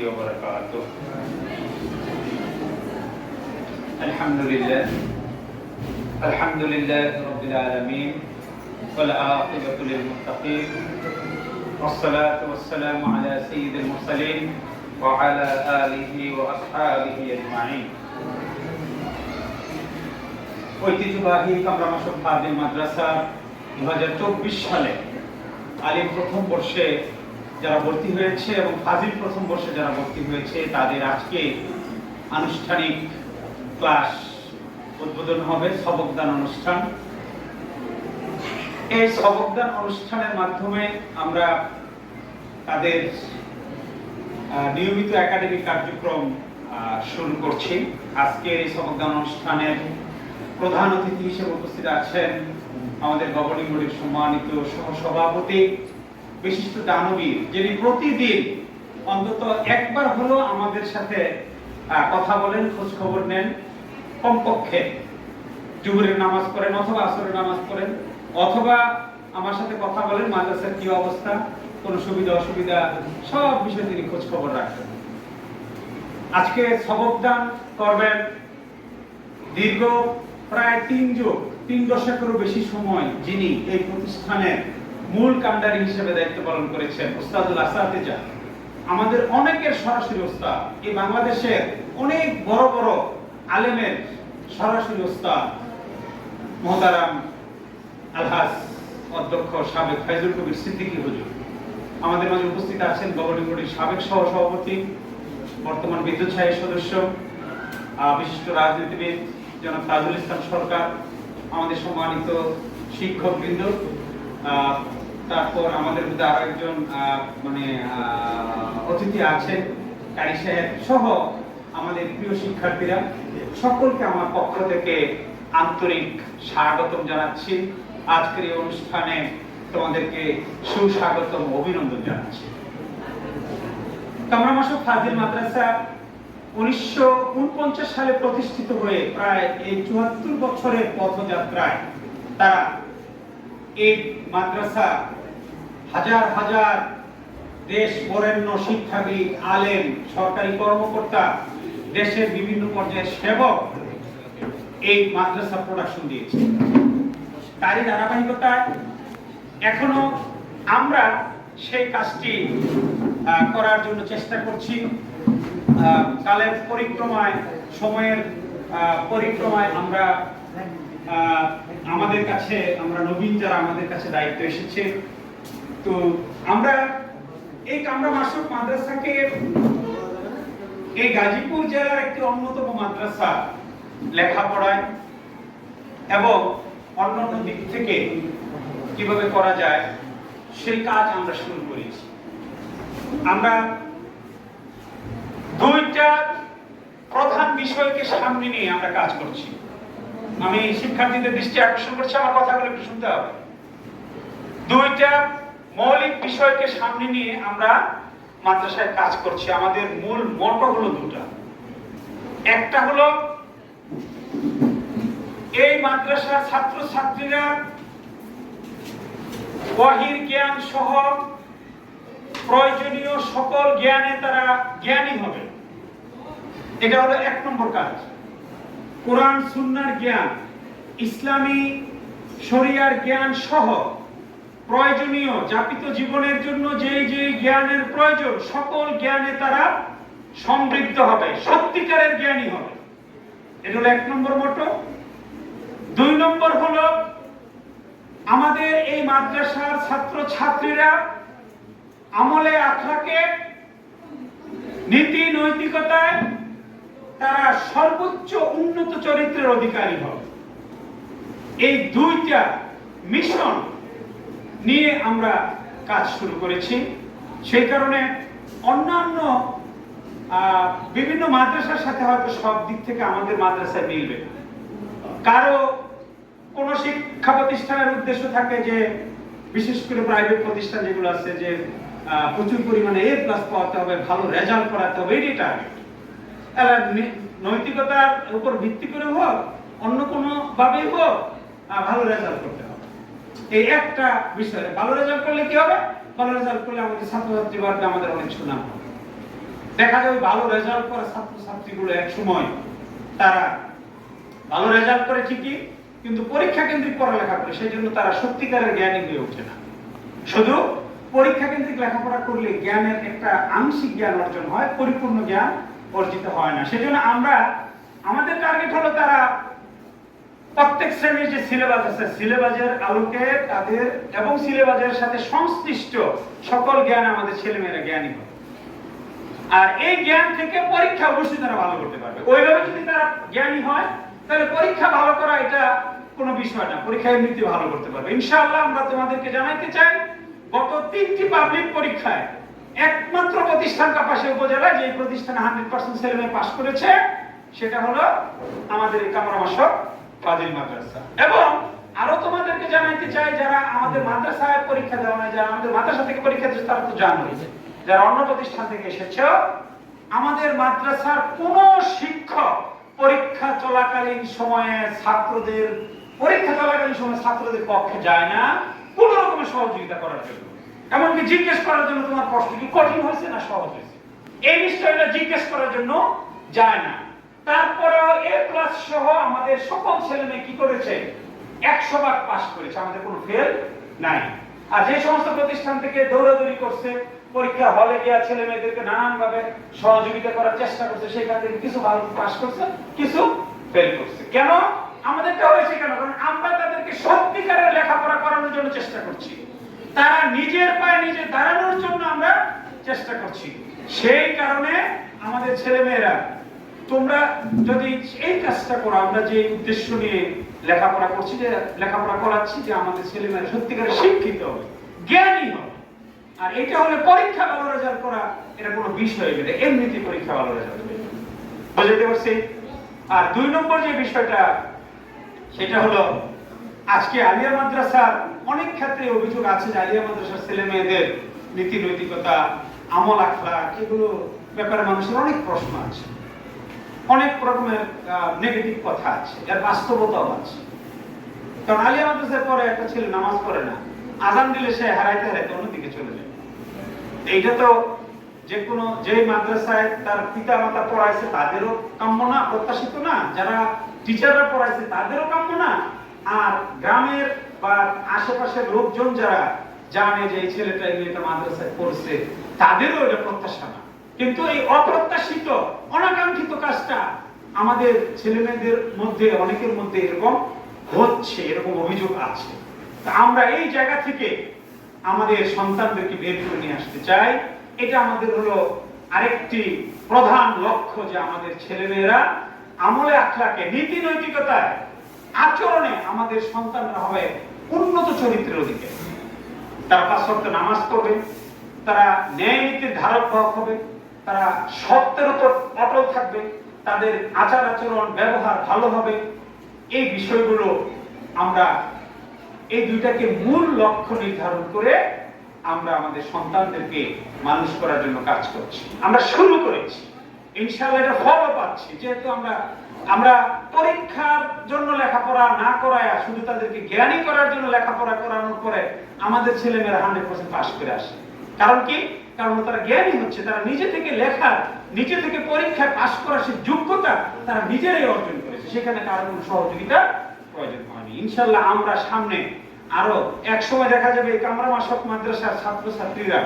وبركاته الحمد لله الحمد لله رب العالمين والعاقبة للمتقين والصلاة والسلام على سيد المرسلين وعلى آله وأصحابه أجمعين ঐতিহ্যবাহী কামরামাসব ফাদিল মাদ্রাসা দু হাজার চব্বিশ সালে আলিম প্রথম বর্ষে যারা ভর্তি হয়েছে এবং ফাজিল প্রথম বর্ষে যারা ভর্তি হয়েছে, তাদের আজকে আনুষ্ঠানিক ক্লাস উদ্বোধন হবে, সবকদান অনুষ্ঠান। এই সবকদান অনুষ্ঠানের মাধ্যমে আমরা তাদের নিয়মিত একাডেমিক কার্যক্রম শুরু করছি। আজকের এই সবকদান অনুষ্ঠানের প্রধান অতিথি হিসেবে উপস্থিত আছেন আমাদের গভর্নিং বোর্ডের সম্মানিত সহসভাপতি বিশিষ্ট দানবীর, যিনি প্রতিদিন অন্তত একবার হলো আমাদের সাথে কথা বলেন খোঁজ খবর নেন, কমপক্ষে জুহুরের নামাজ পড়েন অথবা আসরের নামাজ পড়েন, অথবা আমার সাথে কথা বলেন, মাদ্রাসার কি অবস্থা, কোনো সুবিধা, অসুবিধা, সব বিষয়ে তিনি খোঁজ খবর রাখেন। আজকে সবকদান করবেন দীর্ঘ প্রায় তিন যুগ, তিন দশকেরও বেশি সময় যিনি এই প্রতিষ্ঠানের মূল কান্ডারি হিসেবে দায়িত্ব পালন করেছেন ওস্তাদুল আসাতেজা আমাদের অনেকের সরাসরি ওস্তাদ এই বাংলাদেশের অনেক বড় বড় আলেমের সরাসরি ওস্তাদ মহতারাম আলহাস অধ্যক্ষ সাবেক ফাইজুল কবির সিদ্দিকী হুজুর। আমাদের মাঝে উপস্থিত আছেন গভর্নিং বডির সাবেক সহ সভাপতি বর্তমান বিদ্যুৎ সাহেব সদস্য বিশিষ্ট রাজনীতিবিদ জনাব তাজুল ইসলাম সরকার, আমাদের সম্মানিত শিক্ষক বৃন্দ তারপর আমাদের মধ্যে আরও একজন মানে অতিথি আছেন, কারি সাহেব সহ আমাদের প্রিয় শিক্ষার্থীরা। সকলকে আমার পক্ষ থেকে আন্তরিক স্বাগতম জানাচ্ছি। আজকের এই অনুষ্ঠানে তোমাদেরকে সুস্বাগতম অভিনন্দন জানাচ্ছি। কামরামাসব ফাজিল মাদ্রাসা উনিশশো উনপঞ্চাশ সালে প্রতিষ্ঠিত হয়ে প্রায় এই চুয়াত্তর বছরের পথযাত্রায় তারা এই মাদ্রাসা হাজার হাজার দেশ বরেণ্য শিক্ষাবিদ, আলেম, সরকারি কর্মকর্তা, দেশের বিভিন্ন পর্যায়ের সেবক এই মাদ্রাসা প্রোডাকশন দিয়েছে। তারই ধারাবাহিকতায় এখনও আমরা সেই কাজটি করার জন্য চেষ্টা করছি। কালের পরিক্রমায়, সময়ের পরিক্রমায় আমরা আমাদের কাছে, আমরা নবীন যারা আমাদের কাছে দায়িত্ব এসেছে তো আমরা এই কামরা মাসুক মাদ্রাসাকে এই গাজীপুর জেলার একটি অন্যতম মাদ্রাসা লেখাপড়ায় এবং অন্যান্য দিক থেকে কীভাবে করা যায়, সেই কাজ আমরা শুরু করেছি। আমরা দুইটা প্রধান বিষয়কে সামনে নিয়ে আমরা কাজ করছি। আমি শিক্ষার্থীদের দৃষ্টি আকর্ষণ করছি, আমার কথাগুলো একটু শুনতে হবে। দুইটা মৌলিক বিষয়কে সামনে নিয়ে আমরা মাদ্রাসায় কাজ করছি। আমাদের মূল মোটো হলো দুটা। একটা হলো, এই মাদ্রাসার ছাত্র ছাত্রীরা বহির জ্ঞান সহ প্রয়োজনীয় সকল জ্ঞানে তারা জ্ঞানী হবে। এটা হলো এক নম্বর কাজ। কোরআন, সুন্নার জ্ঞান, ইসলামী শরিয়ার জ্ঞান সহ প্রয়োজনীয়, যাপিত জীবনের জন্য যে যে জ্ঞানের প্রয়োজন, সকল জ্ঞানে তারা সমৃদ্ধ হবে, সত্যিকারের জ্ঞানী হবে। এটা হলো এক নম্বর মোটো। দুই নম্বর হলো, আমাদের এই মাদ্রাসার ছাত্র ছাত্রীরা আমলে আখলাকে নীতি নৈতিকতায় তারা সর্বোচ্চ উন্নত চরিত্রের অধিকারী হবে। এই দুইটা মিশন নিয়ে আমরা কাজ শুরু করেছি। সেই কারণে অন্যান্য বিভিন্ন মাদ্রাসার সাথে হয়তো সব দিক থেকে আমাদের মাদ্রাসায় মিলবে। কারও কোন শিক্ষা প্রতিষ্ঠানের উদ্দেশ্য থাকে যে, বিশেষ করে প্রাইভেট প্রতিষ্ঠান যেগুলো আছে যে প্রচুর পরিমাণে এ প্লাস পাওয়াতে হবে, ভালো রেজাল্ট করাতে হবে, এটাই টার্গেট নৈতিকতার উপর ভিত্তি করে হোক, অন্য কোনো ভাবেই হোক ভালো রেজাল্ট করতে হবে। এই একটা বিষয়, ভালো রেজাল্ট করলে কি হবে? ভালো রেজাল্ট করলে আমাদের ছাত্রছাত্রী বাড়বে আমাদের অনেক সুনাম হবে। দেখা যায় ভালো রেজাল্ট করা ছাত্রছাত্রীগুলো এক সময় তারা ভালো রেজাল্ট করে ঠিকই, কিন্তু পরীক্ষা কেন্দ্রিক পড়ালেখা করে, সেই জন্য তারা সত্যিকারের জ্ঞানী হয়ে ওঠে না। শুধু পরীক্ষা কেন্দ্রিক লেখাপড়া করলে জ্ঞানের একটা আংশিক জ্ঞান অর্জন হয়, পরিপূর্ণ জ্ঞান অর্জিত হয় না। সেজন্য আমরা, আমাদের টার্গেট হলো তারা প্রত্যেক শ্রেণির যে সিলেবাস আছে সিলেবাসের আলোকে তাদের এবং সিলেবাসের সাথে সংশ্লিষ্ট সকল জ্ঞান আমাদের ছেলেমেয়েরা জ্ঞানী হবে আর এই জ্ঞান থেকে পরীক্ষা অবশ্যই তারা ভালো করতে পারবে। ওইভাবে যদি তারা জ্ঞানী হয়, তাহলে পরীক্ষা ভালো করা এটা কোনো বিষয় না। পরীক্ষা এমনিতে ভালো করতে পারবে। ইনশাআল্লাহ আমরা তোমাদেরকে জানাইতে চাই, গত তিনটি পাবলিক পরীক্ষায় একমাত্র প্রতিষ্ঠান কাপাসী উপজেলা যে প্রতিষ্ঠানে হান্ড্রেড পার্সেন্ট ছেলে মেয়ে পাশ করেছে, সেটা হলো আমাদের এই কামরামাসক ফাজিল মাদ্রাসা। এবং আরও তোমাদেরকে জানাইতে চাই, যারা আমাদের মাদ্রাসায় পরীক্ষা দেওয়া যারা আমাদের মাদ্রাসা থেকে পরীক্ষা দিচ্ছে তারা তো জানোই যারা অন্য প্রতিষ্ঠান থেকে আমাদের মাদ্রাসার কোন শিক্ষক পরীক্ষা চলাকালীন সময়ে ছাত্রদের, পরীক্ষা চলাকালীন সময়ে ছাত্রদের পক্ষে যায় না, কোন রকমের সহযোগিতা করার জন্য। এমনকি জিজ্ঞেস করার জন্য তোমার প্রশ্ন কি কঠিন হয়েছে না সহজ হয়েছে? এই বিষয়টা জিজ্ঞেস করার জন্য যায় না। তারপরেও এ সহ আমাদের সকল ছেলে মেয়ে কি করেছে? একশো ভাগ করেছে, আমাদের কোনো ফেল নাই। আর যে সমস্ত প্রতিষ্ঠান থেকে দৌড়াদৌড়ি করছে, পরীক্ষা হলে গিয়া ছেলে মেয়েদেরকে সহযোগিতা করার চেষ্টা করছে সেখান থেকে কিছু ভালো করছে, কিছু ফেল করছে। কেন? আমাদেরটা হয়েছে কেন? কারণ আমরা তাদেরকে সত্যিকারের লেখাপড়া করানোর জন্য চেষ্টা করছি। তারা নিজের পায়ে নিজে দাঁড়ানোর জন্য আমরা চেষ্টা করছি। সেই কারণে আমাদের ছেলেমেয়েরা তোমরা যদি এই কাজটা করো, আমরা যে উদ্দেশ্য নিয়ে লেখাপড়া করছি, যে লেখাপড়া করাচ্ছি, যে আমাদের ছেলেমেয়েরা সত্যিকারে শিক্ষিত হবে, জ্ঞানী হবে। আর এটা হলে পরীক্ষা ভালো রেজাল্ট করা, এটা কোনো বিষয় এটা এমনিতে পরীক্ষা ভালো রেজাল্ট হবে। বুঝতে পারছি? আর দুই নম্বর যে বিষয়টা, সেটা হলো, আজকে আলিয়া মাদ্রাসার অনেক ক্ষেত্রে অভিযোগ আছে যে আলিয়া মাদ্রাসার ছেলে মেয়েদের নীতি নৈতিকতা আমল আখলাক এগুলো ব্যাপারে মানুষের অনেক প্রশ্ন আছে। অনেক রকমের নেগেটিভ কথা আছে এর বাস্তবতাও আছে। কারণ আলিয়া মাদ্রাসার পরে একটা ছেলে নামাজ পড়ে না, আজান দিলে সে হারাইতে হারাইতে অন্যদিকে চলে যায়। এইটা তো যে কোনো, যে মাদ্রাসায় তার পিতা মাতা পড়াইছে তাদেরও কাম্য না, প্রত্যাশিত না। যারা টিচাররা পড়াইছে তাদেরও কাম্য না। আর গ্রামের বা আশেপাশের লোকজন যারা জানে যে এই ছেলেটা এই মেয়েটা মাদ্রাসায় পড়ছে, তাদেরও এটা প্রত্যাশা না। কিন্তু এই অপ্রত্যাশিত, অনাকাঙ্ক্ষিত কাজটা আমাদের ছেলে মেয়েদের মধ্যে, অনেকের মধ্যে এরকম হচ্ছে, এরকম অভিযোগ আছে। তা আমরা এই জায়গা থেকে আমাদের সন্তানদেরকে বের করে নিয়ে আসতে চাই। এটা আমাদের হলো আরেকটি প্রধান লক্ষ্য যে আমাদের ছেলেমেয়েরা আমলে আখলাকে, নীতি নৈতিকতায়, আচরণে আমাদের সন্তানরা হবে উন্নত চরিত্রের দিকে। তারা পাঁচ নামাজ পড়বে, তারা ন্যায় নীতির ধারক হবে তারা সত্যের উপর অটল থাকবে, তাদের আচার আচরণ, ব্যবহার ভালো হবে। এই বিষয়গুলো আমরা এই দুইটাকে মূল লক্ষ্য নির্ধারণ করে আমরা আমাদের সন্তানদেরকে মানুষ করার জন্য কাজ করছি। আমরা শুরু করেছি। এটা ফলও পাচ্ছি। যেহেতু আমরা আমরা পরীক্ষার জন্য লেখাপড়া না করায় শুধু তাদেরকে জ্ঞানী করার জন্য লেখাপড়া করানোর পরে আমাদের ছেলেমেয়েরা হান্ড্রেড পার্সেন্ট পাস করে আসে। কারণ কি? কারণ তারা জ্ঞানী হচ্ছে, তারা নিজে থেকে লেখার নিজে থেকে পরীক্ষায় পাস করার সে যোগ্যতা তারা নিজেরাই অর্জন করেছে। সেখানে কারও কোনো সহযোগিতা প্রয়োজন হয়নি। ইনশাল্লাহ আমরা সামনে আরও এক সময় দেখা যাবে কামরা মাসক মাদ্রাসার ছাত্রছাত্রীরা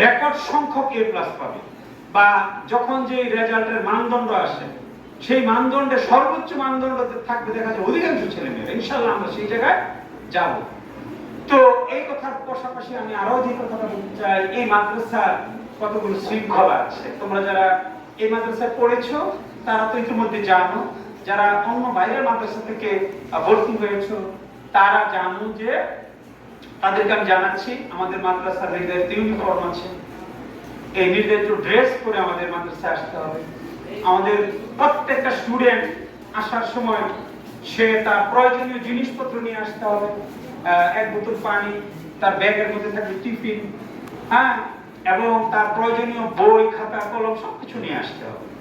রেকর্ড সংখ্যক এ প্লাস পাবে। বা যখন যে রেজাল্টের মানদণ্ড আসে, সেই মানদণ্ডে সর্বোচ্চ মানদণ্ড থাকবে দেখা যায় অধিকাংশ ছেলে মেয়েরা ইনশাল্লাহ আমরা সেই জায়গায় যাব। তো এই কথার পাশাপাশি আমি আরও যে কথাটা বলতে চাই, এই মাদ্রাসার কতগুলো শৃঙ্খলা আছে? তোমরা যারা এই মাদ্রাসায় পড়েছো, তারা তো ইতিমধ্যে জানো, যারা অন্য বাইরের মাদ্রাসা থেকে ভর্তি হয়েছো, তারা জানো যে তাদেরকে আমি জানাচ্ছি, আমাদের মাদ্রাসার নির্ধারিত ইউনিফর্ম আছে। এই নির্ধারিত ড্রেস পরে আমাদের মাদ্রাসায় আসতে হবে। আমাদের প্রত্যেকটা স্টুডেন্ট আসার সময় সে তার প্রয়োজনীয় জিনিসপত্র নিয়ে আসতে হবে। এক বোতল পানি, তার ব্যাগের মধ্যে থাকবে টিফিন হ্যাঁ? এবং তার প্রয়োজনীয় বই, খাতা, কলম, সবকিছু নিয়ে আসতে হবে।